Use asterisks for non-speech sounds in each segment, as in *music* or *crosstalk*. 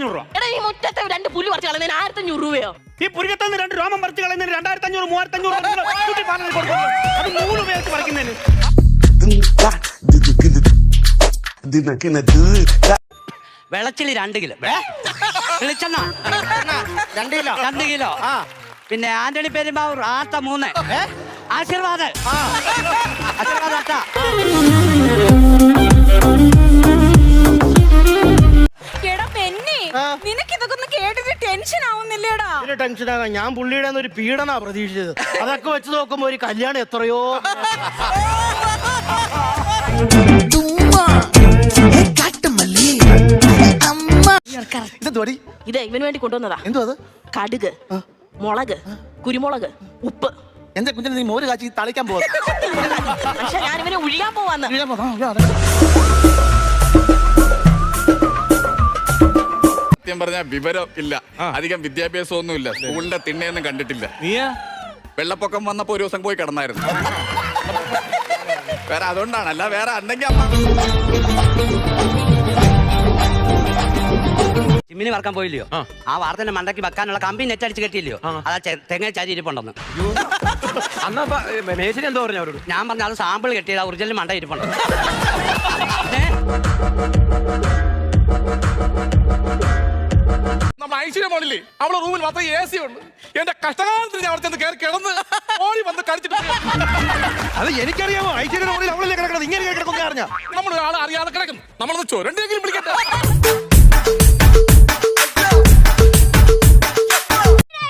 അഞ്ഞൂറ് രൂപ. എടാ ഈ മുറ്റത്തെ രണ്ട് പുല്ല് പറിച്ച് കളയുന്നതിന് ആയിരത്തി അഞ്ഞൂറ് രൂപയോ? ഈ പുരികത്തുനിന്ന് രണ്ട് രോമം പറിച്ച് കളയുന്നതിന് രണ്ടായിരത്തി അഞ്ഞൂറ് മൂവായിരത്തി അഞ്ഞൂറ്. അത് പറിക്കുന്നതിന്. വെളച്ചിൽ രണ്ട് കിലോ. വെളിച്ചെണ്ണ. രണ്ട് കിലോ. രണ്ട് കിലോ. ആ. പിന്നെ ആന്റണി പെരുമ്പാവൂർ ആട്ട മൂന്ന്. ആശീർവാദ്. ടെൻഷനാകാൻ ഞാൻ പുള്ളിയുടെ ഒരു പീഡനാ പ്രതീക്ഷിച്ചത്. അതൊക്കെ വെച്ച് നോക്കുമ്പോ ഒരു കല്യാണം എത്രയോ ഇത് ഇവന് വേണ്ടി കൊണ്ടുവന്നതാ. എന്തോ അത്? കടുക് മുളക് കുരുമുളക് ഉപ്പ്. എന്റെ കുഞ്ഞിനെ നീ മോര് കാച്ചി തളിക്കാൻ പോവാ. പക്ഷെ ഞാൻ ഇവനെ ഒഴിയാൻ പോവാന്ന്. സത്യം പറഞ്ഞാൽ വിവരം ഇല്ല. അധികം വിദ്യാഭ്യാസം ഒന്നും ഇല്ല സ്കൂളിന്റെ തിണ്ണയൊന്നും കണ്ടിട്ടില്ല. നീയാ? വെള്ളപ്പൊക്കം വന്നപ്പോ ഒരു ദിവസം പോയി കിടന്നായിരുന്നു. വേറെ അതുകൊണ്ടാണ്. അല്ല വേറെ അന്നെങ്കിൽ അമ്മ ചിമ്മിനി വറക്കാൻ പോയില്ലയോ? ആ. വാർത്തന്റെ മണ്ടക്കി വെക്കാനുള്ള കമ്പി നെറ്റ് അടിച്ച് കെട്ടിയില്ലയോ? അതാ തെങ്ങ ചാരി ഇരിപ്പുണ്ടെന്ന് അന്നാ എന്തോ പറഞ്ഞു അവരോട്? ഞാൻ പറഞ്ഞ അത് സാമ്പിൾ കെട്ടിയത് ഒറിജിനൽ മണ്ട ഇരിപ്പുണ്ട് *laughs* നമ്മുടെ ഐശ്വര്യ മോളില്ലേ അവളെ റൂമിൽ മാത്രം എ സി ഉണ്ട്. എന്റെ കഷ്ടകാലത്തിന് ഞാൻ അവിടെ ചെന്ന് കയറി കിടന്ന് ഓടി വന്ന് കടിച്ചിട്ട് അത് എനിക്കറിയാമോ? ഐശ്വര്യ മുറിയിൽ അവളല്ലേ കിടക്കുന്നത് ഇങ്ങനെ കിടക്കുന്ന അറിഞ്ഞ. നമ്മൾ ഒരാൾ അറിയാതെ കിടക്കുന്നു. നമ്മളൊന്ന് ചുരണ്ടെങ്കിലും വിളിക്കട്ടെ.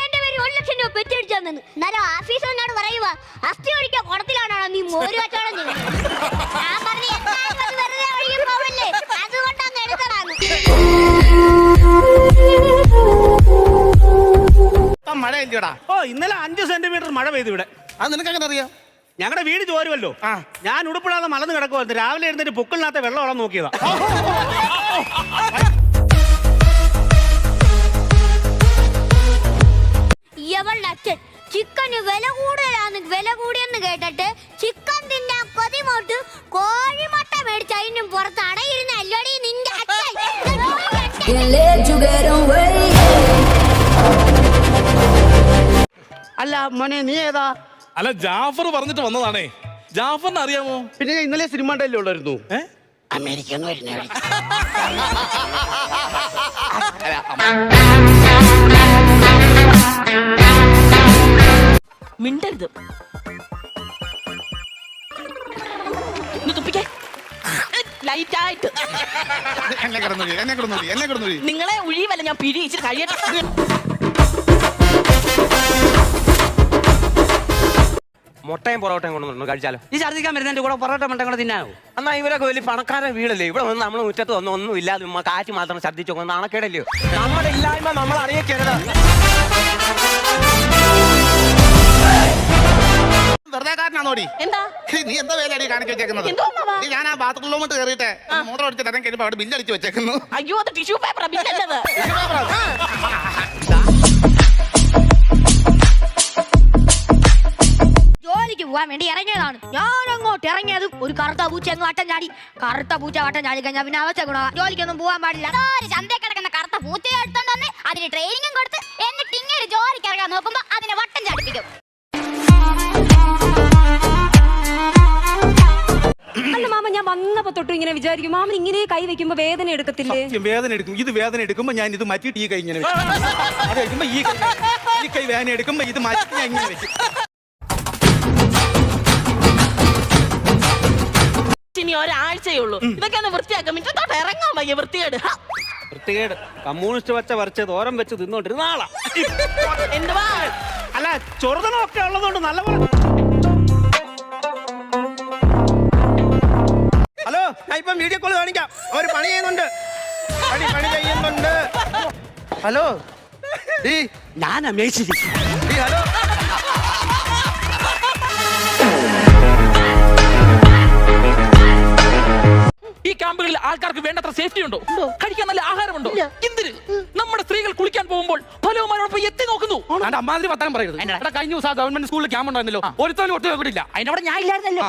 എന്റെ പേര് ഒരു ലക്ഷം രൂപ പെറ്റടിച്ചു തന്നു എന്നാലും ആഫീസ് എന്നോട് പറയുക അസ്ഥി ഒഴിക്കാൻ കുടത്തിലാണോ നീ മോര് കച്ചവടം ചെയ്യുന്നത്? മഴ ഓ ഇന്നലെ അഞ്ച് സെന്റിമീറ്റർ മഴ പെയ്തു ഇവിടെ. അത് നിനക്ക് അങ്ങനെ അറിയാം? ഞങ്ങളുടെ വീട് ചോരുമല്ലോ ആ. ഞാൻ ഉടുപ്പിടാതെ മലന്ന് കിടക്കുമായിരുന്നു രാവിലെ എഴുന്നേറ്റ് പൊക്കിളിനകത്ത് വെള്ളം ഇളം നോക്കിയതാ. ഇവളുടെ അച്ഛൻ ചിക്കന് വില കൂടുതലാന്ന് വില കൂടിയെന്ന് കേട്ടിട്ട് ചിക്കൻ തിന്നാൻ കൊതിമോട്ട് കോഴിമുട്ട മേടിച്ച് അതിനും പുറത്ത് അടയിരുന്ന അല്ലടി നിന്റെ അച്ഛൻ. അല്ല മോനെ നീ ഏതാ? അല്ല ജാഫർ പറഞ്ഞിട്ട് വന്നതാണേ. ജാഫറിന് അറിയാമോ? പിന്നെ ഞാൻ ഇന്നലെ സിനിമ ഉണ്ടല്ലേ ഉള്ളായിരുന്നു. അമേരിക്കന്ന് വരുന്നേ മിണ്ടരുത്. ഒന്ന് തുപ്പിക്കേ. ലൈറ്റ് ആയിട്ട്. എന്നെ കിടന്നു എന്നെ കിടന്നു എന്നെ കിടന്നു നിങ്ങളെ ഒഴിവല്ല ഞാൻ പിരിയിച്ചിട്ട് കഴിയട്ടെ മുട്ടയും പൊറോട്ടയും കൊണ്ടു കഴിച്ചാലോ? ഈ ഛർദ്ദിക്കാൻ വരുന്നതിന്റെ കൂടെ പൊറോട്ട മണ്ടം കൂടെ തിന്നാനോ എന്നാ ഇവരൊക്കെ വലിയ പണക്കാരൻ വീടല്ലേ? ഇവിടെ വന്ന് നമ്മൾ മുറ്റത്ത് വന്ന് ഒന്നും ഇല്ലാതെ ഉമ്മ കാറ്റ് മാത്രം ഛർദ്ദിച്ചു കൊണ്ട് നാണക്കേടല്ലയോ നമ്മുടെ ഇല്ലായ്മ നമ്മൾ അറിയിക്കരുത്. വെറുതെ കാരനാണോടി? എന്താ? നീ എന്താ വേലടി കാണിച്ചു വെച്ചേക്കുന്നത്? നീ ഞാൻ ആ ബാത്റൂമിലോട്ട് കയറിയിട്ട് മോട്ടർ അടിച്ച് തരം അവിടെ ബില്ലടിച്ച് വെച്ചേക്കുന്നു. അയ്യോ അത് ടിഷ്യൂ പേപ്പർ ബില്ലല്ലത്. പോകാൻ വേണ്ടി ഇറങ്ങിയതാണ്. ഞാൻ അങ്ങോട്ട് ഇറങ്ങിയത് ഒരു കറുത്ത പൂച്ച അങ്ങ് വട്ടം ചാടി. കറുത്ത പൂച്ച വട്ടം ചാടി കഴിഞ്ഞാൽ പിന്നെ അവച്ച ഗുണ ജോലിക്കൊന്നും പോകാൻ പാടില്ല. ചന്തയിൽ കിടക്കുന്ന കറുത്ത പൂച്ചയെ എടുത്തോണ്ട് വന്ന് അതിന് ട്രെയിനിങ്ങും കൊടുത്ത് എന്നിട്ട് ഇങ്ങനെ ജോലിക്ക് ഇറങ്ങാൻ നോക്കുമ്പോ അതിനെ വട്ടം ചാടിപ്പിക്കും. അല്ല മാമ ഞാൻ വന്നപ്പോ തൊട്ട് ഇങ്ങനെ വിചാരിക്കും. മാമൻ ഇങ്ങനെ കൈ വെക്കുമ്പോ വേദന എടുക്കത്തില്ലേ? സത്യം വേദന എടുക്കും. ഇത് വേദന എടുക്കുമ്പോ ഞാൻ ഇത് മാറ്റിയിട്ട് ഈ കൈ ഇങ്ങനെ വെക്കും. അത് കഴിക്കുമ്പോ ഈ കൈ ഈ കൈ വേദന എടുക്കുമ്പോ ഇത് മാറ്റി ഞാൻ ഇങ്ങനെ വെക്കും. ഇനി ഒരാഴ്ചയേ ഉള്ളൂ. ഇതൊക്കെ ഒന്ന് വൃത്തിയാക്കാം മിറ്റത്തോട്ട് ഇറങ്ങാൻ വയ്യ വൃത്തികേട്. ഹ. വൃത്തികേട്. കമ്മ്യൂണിസ്റ്റ് വച്ച വരച്ച് തോരം വെച്ച് തിന്നോണ്ടിരുന്ന ആളാ. എന്തുവാ അല്ല ചെറുതനമൊക്കെ ഉള്ളതുകൊണ്ട് നല്ലപോലെ ഹലോ ഞാൻ ഇപ്പം വീഡിയോ കോൾ കാണിക്കാം. അവർ പണി ചെയ്യുന്നുണ്ട്. പണി പണി ചെയ്യുന്നുണ്ട്. ഹലോ. ഡീ ഞാൻ ഡീ ഹലോ. ആൾക്കാർക്ക് വേണ്ടത്ര സേഫ്റ്റി ഉണ്ടോ? കഴിക്കാൻ നല്ല ആഹാരമുണ്ടോ? എന്തിന്? നമ്മുടെ സ്ത്രീകൾ കുളിക്കാൻ പോകുമ്പോൾ ഫലവുമാരോടൊപ്പം എത്തി നോക്കുന്നു. അമ്മാതിരി വർത്താനം പറയരുത്. എടാ കഴിഞ്ഞ ദിവസം ഗവൺമെന്റ് സ്കൂളിൽ ക്യാമ്പ് ഉണ്ടായിരുന്നല്ലോ. ഒരുത്തോലും ഒട്ടും എവിടില്ല അതിനവിടെ ഞാൻ ഇല്ലായിരുന്നല്ലോ.